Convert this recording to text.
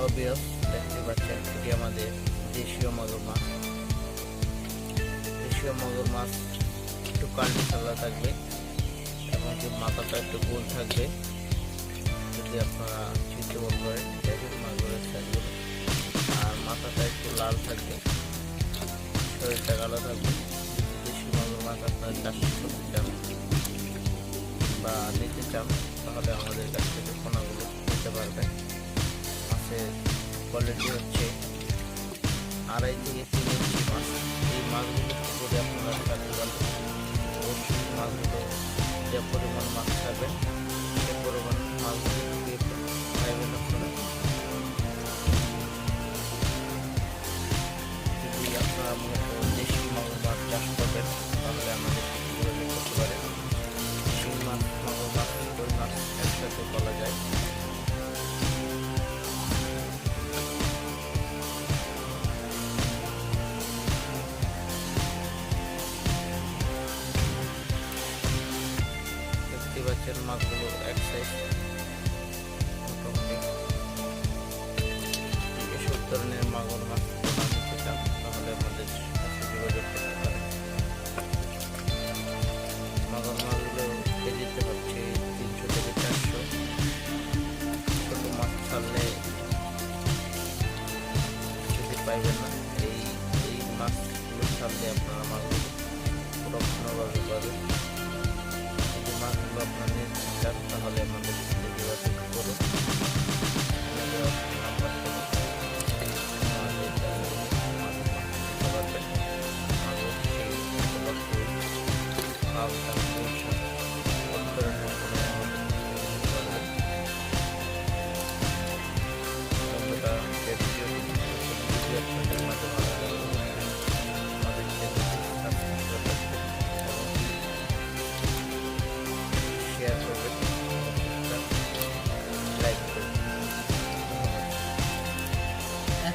Hello বিয়স দেখতে পাচ্ছেন এটি আমাদের দেশীয় মাগুর মাছ দেশীয় মাগুর মাছ একটু কান্ডি সাদা থাকবে এবং যে মাথাটা একটু গোল থাকবে যদি আপনারা চিনতে বল করেন দেখেন মাগুরের সাইজগুলো আর মাথাটা একটু লাল থাকবে শরীরটা কালো থাকবে যদি দেশি মাগুর মাছ আপনার চাষ করতে চান বা নিতে চান তাহলে আমাদের কাছ থেকে পোনাগুলো নিতে পারবেন কোয়ালিটি হচ্ছে আড়াই থেকে তিন ইঞ্চি মাছ। এই মাছগুলো করে আপনারা থাকতে পারবেন মাছগুলো যে পরিমাণ মাছ দেখতে পাচ্ছেন মাছগুলো এক সাইজ মোটামুটি। এসব ধরনের মাগুর মাছ নিতে তাহলে আমাদের যোগাযোগ করতে পারেন। মাগুর মাছগুলো কেজিতে হচ্ছে তিনশো থেকে চারশো। ছোটো মাছ ছাড়লে যদি পাইবেন না, এই এই মাছগুলো ছাড়লে আপনারা মাছগুলো পুরো ভালোভাবে পাবেন Bye.